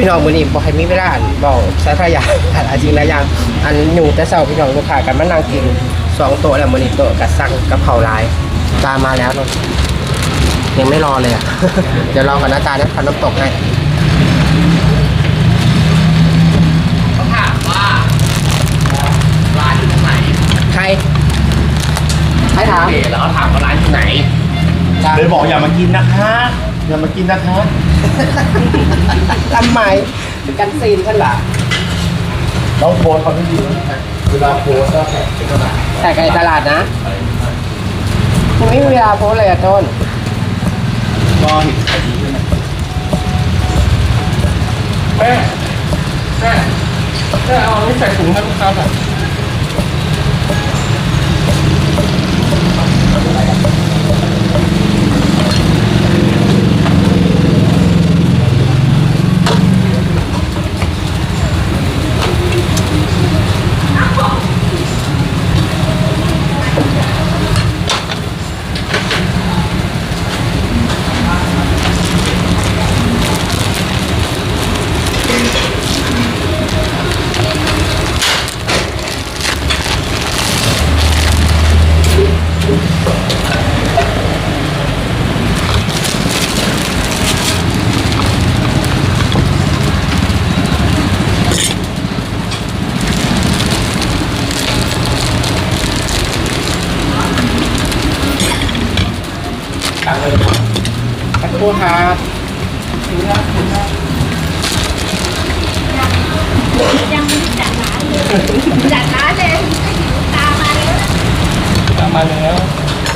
พี่น้องมื้อนี้บ่ให้มีเวลาอันเว้าสาธารณะอันอาจริงหลายอย่างอันอยู่แต่เช้าพี่น้องลูกค้ากันมานั่งกินสองโต๊ะแล้วมื้อนี้โต๊ะก็สั่งกะเพราหลายตามมาแล้วเนอะยังไม่รอเลยอะ เดี๋ยวรอก่อนนะตานะทำน้ำตกให้เขาถามว่าร้านอยู่ตรงไหนใครใครถามเอ๋แล้วเขาถามว่าร้านอยู่ไหนจ้าเลยบอกอย่ามากินนะคะ อย่ามากินนะคะ ทำไมเป็นกันซีนฉันล่ะเราโพสต์เขาไม่ดีนะเวลาโพสต์ก็แท็กเป็นกระดาษแต่ไกลตลาดนะยังไม่มีเวลาโพสต์เลยอะต้นก็เห็นขายดีด้วยนะแม่แม่แม่เอานี่ใส่ถุงให้ลูกค้าหน่อย ครู่ครับยังไม่ได้จัดร้านเลยจัดร้านเลยตามมาเลยตามมาแล้ว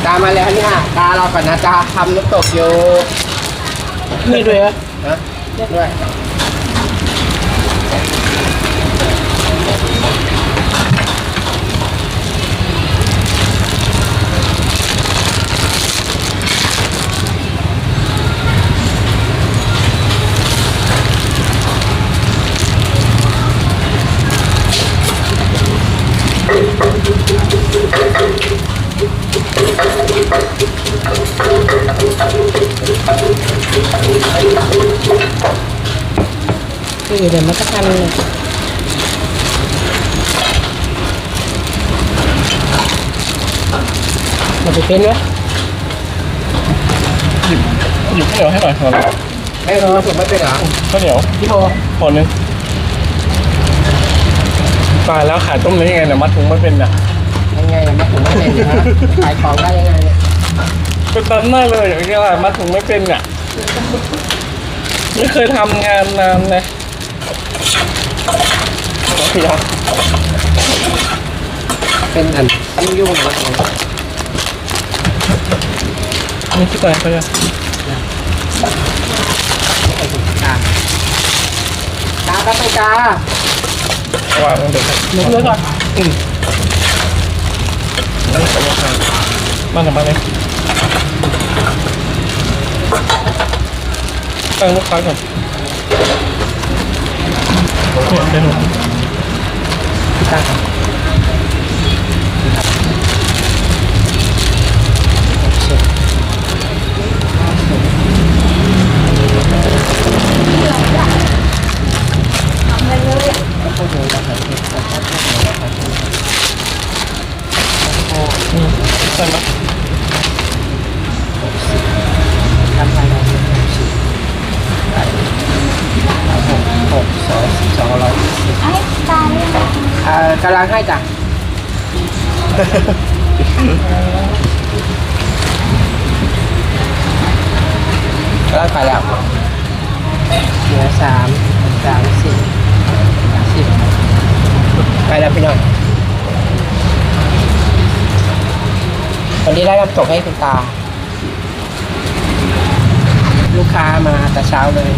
ตามมาแล้วเนี่ยตาเราก่อนนะตาทำน้ำตกอยู่นี่ด้วยอะนะด้วย คือเดี๋ยวมันก็ทันเลยมันจะเป็นไหมหยิบหยิบข้าวเหนียวให้หน่อยครับไม่รู้ว่าผมไม่เป็นเหรอข้าวเหนียวพี่โทคนนึงตายแล้วขายต้มเล้งยังไงเนี่ยมัดถุงไม่เป็นอะยังไงมาถึงไม่เป็นนะขายของได้ยังไงเนี่ยเป็นตันได้เลยอย่างเงี้ยแหละมัดถุงไม่เป็นอะไม่เคยทำงานนานเลย โอเคครับเป็นอันยุ่งยุ่งๆนะนี่ที่ตายไปอะไอ้ถุงตาตาครับไปต กำลังให้จ้ะกำลังไปแล้วเหลือสามสามสี่สิบไปแล้วพี่น้องวันนี้ได้รับตกให้คุณตา ลูกค้ามาแต่เช้าเลย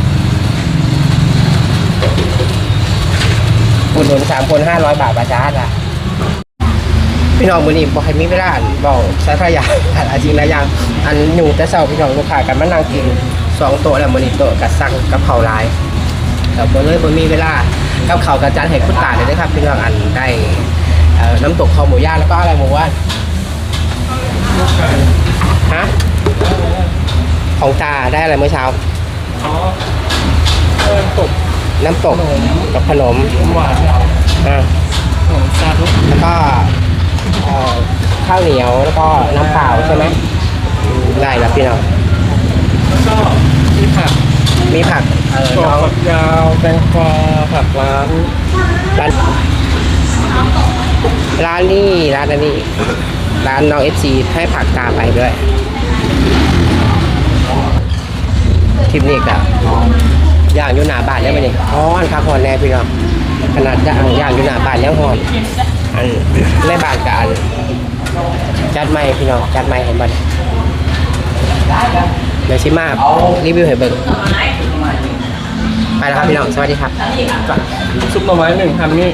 อุดหนุนสามคนห้าร้อยบาทบาทจ้าจ้ะพี่น้องมือนี้บอกให้มีเวลาอันบอกสาธารณะอันอาจริงหลายอย่างอันอยู่แต่เช้าพี่น้องลูกค้ากันมานั่งกินสองโต๊ะแล้วมือนี้โต๊ะกับสั่งกะเพราลายแต่บ่เลยบ่มีเวลากับเขากับจานให้คุณตาเลยนะครับพี่น้องอันได้น้ำตกคอหมูย่างแล้วก็อะไรหมูว่านฮะของตาได้อะไรเมื่อเช้าอ๋อ น้ำตกกับขนมหวานอ่าของซาลุแล้วก็เอ่อข้าวเหนียวแล้วก็น้ำเปล่าใช่ไหมได้แล้วพี่น้องแล้วก็มีผักมีผักเออถั่วน้องฝักยาวแตงกวาผักร้านร้านร้านนี้ร้านอันนี้ ร้านน้องเอฟซีให้ผักตามไปด้วยทริปนี้ก็ ย่างอยู่หน้าบ้านได้ไหนี่ฮ้อนครับฮอนแน่พี่น้องขนาดย่างย่างอยู่หน้าบ้านยังฮอนอันในบ้านกับอันจัดไม่พี่น้องจัดไม่เห็นบ่เนี่ยเดี๋ยวชิมารีวิวให้เบิ่งไปแล้วครับพี่น้องสวัสดีครับซุปหน่อไม้หนึ่งพันนี่